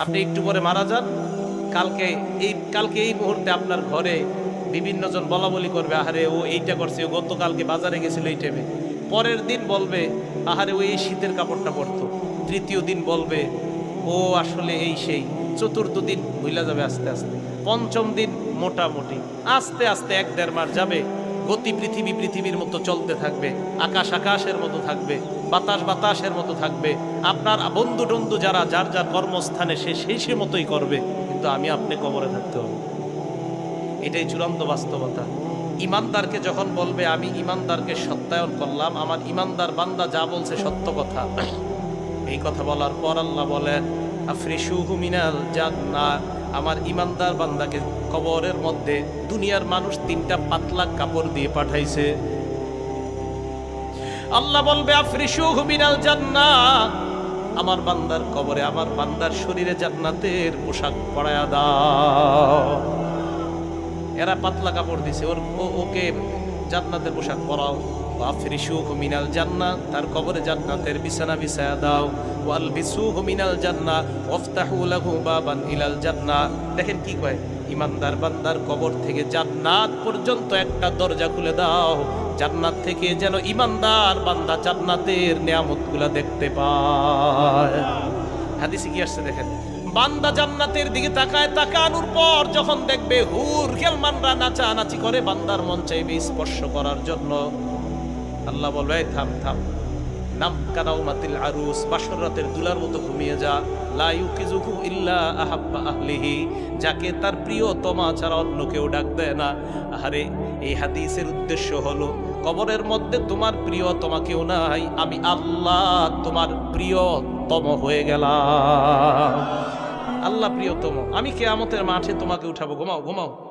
আপনি একটু পরে মারা যান। কালকে এই কালকে এই মুহূর্তে আপনার ঘরে বিভিন্ন জন বলা বলি করবে, আহারে, ও এইটা করছে, ও গতকালকে বাজারে গেছিল এই টাইমে পরের দিন বলবে, আহারে, ও এই শীতের কাপড়টা পরতো। তৃতীয় দিন বলবে, ও আসলে এই সেই। চতুর্থ দিন ভুলা যাবে আস্তে আস্তে। পঞ্চম দিন মোটামুটি। আস্তে আস্তে এক দেড় মাস যাবে। গতি পৃথিবী পৃথিবীর মতো চলতে থাকবে, আকাশ আকাশের মতো থাকবে, বাতাস বাতাসের মতো থাকবে। আপনার বন্ধু টন্ধু যারা, যার যার কর্মস্থানে সে সেই সে মতোই করবে, কিন্তু আমি আপনি কবরে থাকতে হবে। এটাই চূড়ান্ত বাস্তবতা। ইমানদারকে যখন বলবে, আমি ইমানদারকে সত্যায়ন করলাম, আমার ইমানদার বান্দা যা বলছে সত্য কথা। এই কথা বলার পর আল্লাহ বলেন, আফরিসুহু মিনাল জান্নাত। আমার ইমানদার বান্দাকে কবরের মধ্যে দুনিয়ার মানুষ তিনটা পাতলা কাপড় দিয়ে পাঠাইছে। আল্লাহ বলবে আমার বান্দার কবরে, আমার বান্দার শরীরে জান্নাতের পোশাক পরায়া দাও। এরা পাতলা কাপড় দিছে। ওর ওকে জান্নাতের পোশাক পরাও। কবরে জান্নাতের বিছানা দাও। ওয়াল লাহু দেখেন কি কয়? ইমানদার বান্দার কবর থেকে জান্নাত পর্যন্ত একটা দরজা খুলে দাও। জান্নাত থেকে যেন ইমানদার বান্দা জান্নাতের নিয়ামতগুলা দেখতে পায়। হাদিসে কি আসছে দেখেন? বান্দা জান্নাতের দিকে তাকায়, তাকানোর পর যখন দেখবে হুর খেলমানরা নাচা নাচি করে, বান্দার মন চাইবে স্পর্শ করার জন্য। আল্লাহ বলবে, "এই থাম থাম। নাম কানাউমাতিল আরুস, বাসর রাতের দুলার মতো ঘুমিয়ে যা। লা ইউকিজুহু ইল্লা আহাব্বা আহলিহি, যাকে তার ছাড়া অন্য কেউ ডাক দেয় না। আহারে, এই হাদিসের উদ্দেশ্য হলো, কবরের মধ্যে তোমার প্রিয়তমা কেউ নাই, আমি আল্লাহ তোমার প্রিয়তম হয়ে গেলাম। আল্লাহ প্রিয়তম, আমি কেয়ামতের মাঠে তোমাকে উঠাবো। ঘুমাও ঘুমাও।